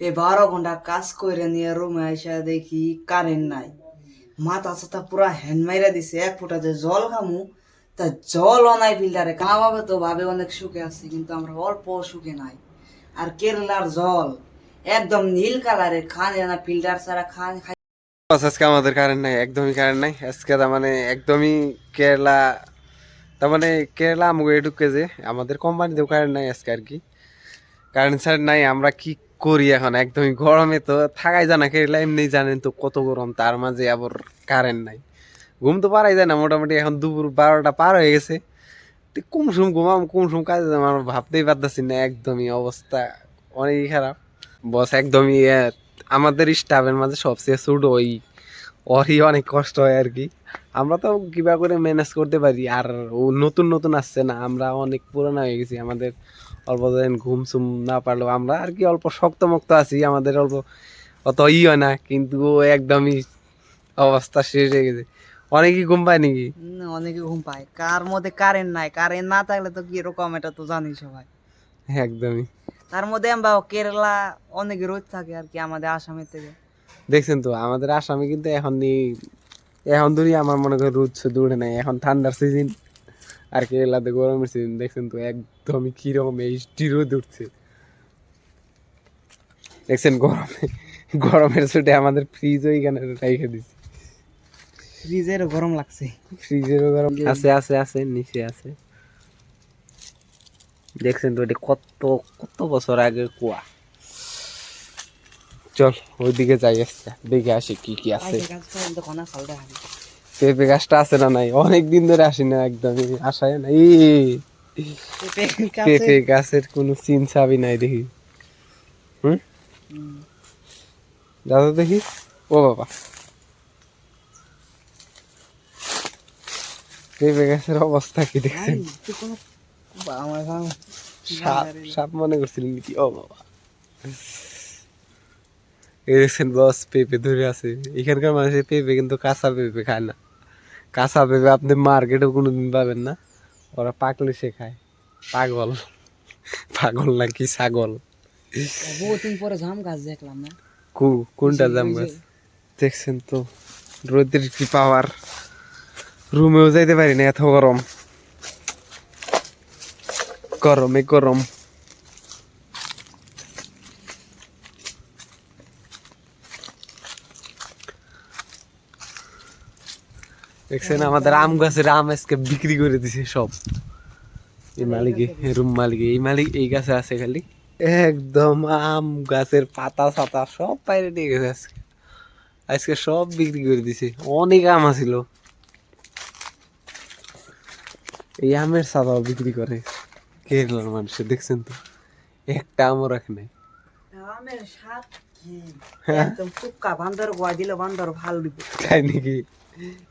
এই বারো ঘণ্টা কাজ করে নিয়ে রুমে এসে দেখি কারেন্ট নাই। মাথা সাথা পুরা হ্যান্ড মাইরা দিছে, এক ফোঁটা যে জল খামু, তা জল নাই ফিল্টারে কামা ভাবে তো ভাবে অনেক সুখে আছে, কিন্তু আমরা অল্প সুখে নাই। আর কেরলার জল একদম নীল কালারের, খান না ফিল্টার ছাড়া খান খাই আজকে আমাদের কারেন্ট নাই, একদমই কারেন্ট নাই। আজকে তার মানে একদমই কেরালা, তার মানে কেরালা আমাকে ঢুকে যে আমাদের কোম্পানিতেও কারেন্ট নাই আজকে আর কি। কারেন্ট ছাড় নাই, আমরা কি করি এখন, একদমই গরমে তো থাকাই যায় না, কেরালা এমনি জানেন তো কত গরম, তার মাঝে আবার কারেন্ট নাই। ঘুম তো পারাই যায় না, মোটামুটি এখন দুপুর বারোটা পার হয়ে গেছে। কুমসুম ঘুমাম কুমসুম কাজ কাজে আমার ভাবতেই পারতেছি না, একদমই অবস্থা অনেকই খারাপ। বস, একদমই আমাদের স্টাফের মাঝে সবচেয়ে ছোট ওই ওরই অনেক কষ্ট হয় আর কি। আমরা তো কিবা করে ম্যানেজ করতে পারি আর ও নতুন নতুন আসছে না আমরা অনেক পুরোনো হয়ে গেছি আমাদের অল্প দিন ঘুম সুম না পারলেও আমরা আর কি অল্প শক্তমক্ত আছি আমাদের অল্প অত ই হয় না কিন্তু ও একদমই অবস্থা শেষ হয়ে গেছে। অনেকই ঘুম পায় নাকি? অনেকে ঘুম পায়। কার মধ্যে কারেন্ট নাই কারেন্ট না থাকলে তো কীরকম এটা তো জানি সবাই। একদমই। তার মধ্যে আমরা কেরালা অনেক রোদ থাকে আর কি আমাদের আসামের থেকে। দেখছেন তো আমাদের আসামে কিন্তু এখন এখন ধরি আমার মনে করি রোদ শুধু উঠে নাই এখন ঠান্ডার সিজন আর কেরালাতে গরমের সিজন দেখছেন তো একদমই কীরকম এইচডি রোদ উঠছে। দেখছেন গরমে গরমের ছুটে আমাদের ফ্রিজ ওইখানে রেখে দিছি। ফ্রিজের গরম লাগছে। ফ্রিজেরও গরম আছে আছে আছে নিচে আছে। দেখছেন তো এটা কত কত বছর আগে কুয়া? চল ওইদিকে যাই আসছে দেখে আসি কি কি আছে। পেঁপে গাছটা আছে না নাই? অনেক দিন ধরে আসি না একদমই আসায় না পেঁপে গাছের কোনো চিন চাবি নাই দেখি। হুম? দাদা দেখি। ও বাবা। পেঁপে গাছের অবস্থা কি দেখছেন? সাপ সাপ মনে করছিলেন নাকি ও বাবা। দেখছেন বস পেঁপে ধরে আছে। এখানকার মানুষের পেঁপে কিন্তু কাঁচা পেঁপে খায় না। কাঁচা পেঁপে আপনি মার্কেটেও কোনোদিন পাবেন না। ওরা পাকলে সে খায় পাগল। পাগল নাকি ছাগল? বহুদিন পরে জাম গাছ দেখলাম না। কু কোনটা জাম গাছ? দেখছেন তো রোদের কি পাওয়ার? রুমেও যাইতে পারি না এত গরম। গরমে গরম। দেখছেন, আমাদের আম গাছের আম আজকে বিক্রি করে দিছে সব। এই মালিকে রুম মালিকে, এই মালিক, এই গাছে আছে খালি। একদম আম গাছের পাতা ছাতা সব বাইরে নিয়ে গেছে আজকে। আজকে সব বিক্রি করে দিছে। অনেক আম আছিল। এই আমের ছাতাও বিক্রি করে। কেরলার মানুষে, দেখছেন তো? একটা আমও রাখে নাই। আমের? একদম টুকা বান্দর গোয়া দিলে বান্দর ভালো দিব তাই নাকি?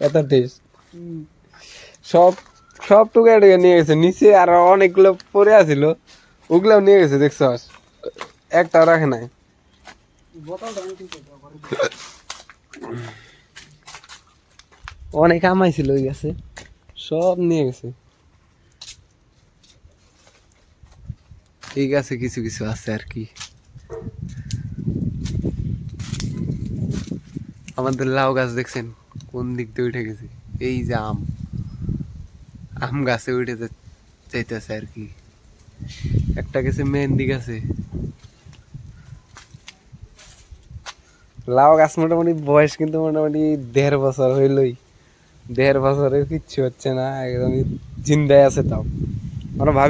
এত টেস্ট সব সব টুকা টুকা নিয়ে গেছে। নিচে আর অনেকগুলো পরে আছিল। ওগুলাও নিয়ে গেছে দেখছ? একটা রাখে নাই। অনেক আমাইছিল ওই গাছে। সব নিয়ে গেছে। এই গাছে কিছু কিছু আছে আর কি। আমাদের লাউ গাছ দেখছেন? কোন দিক দিয়ে উঠে গেছে? এই যে আম। আম গাছে উঠে যাইতেছে আর কি। একটা গেছে, মেহেন্দি গাছে। লাউ গাছ মোটামুটি বয়স কিন্তু মোটামুটি দেড় বছর হইলই। দেড় বছরে কিচ্ছু হচ্ছে না, একদমই জিন্দায় আছে তাও। আমরা ভাবি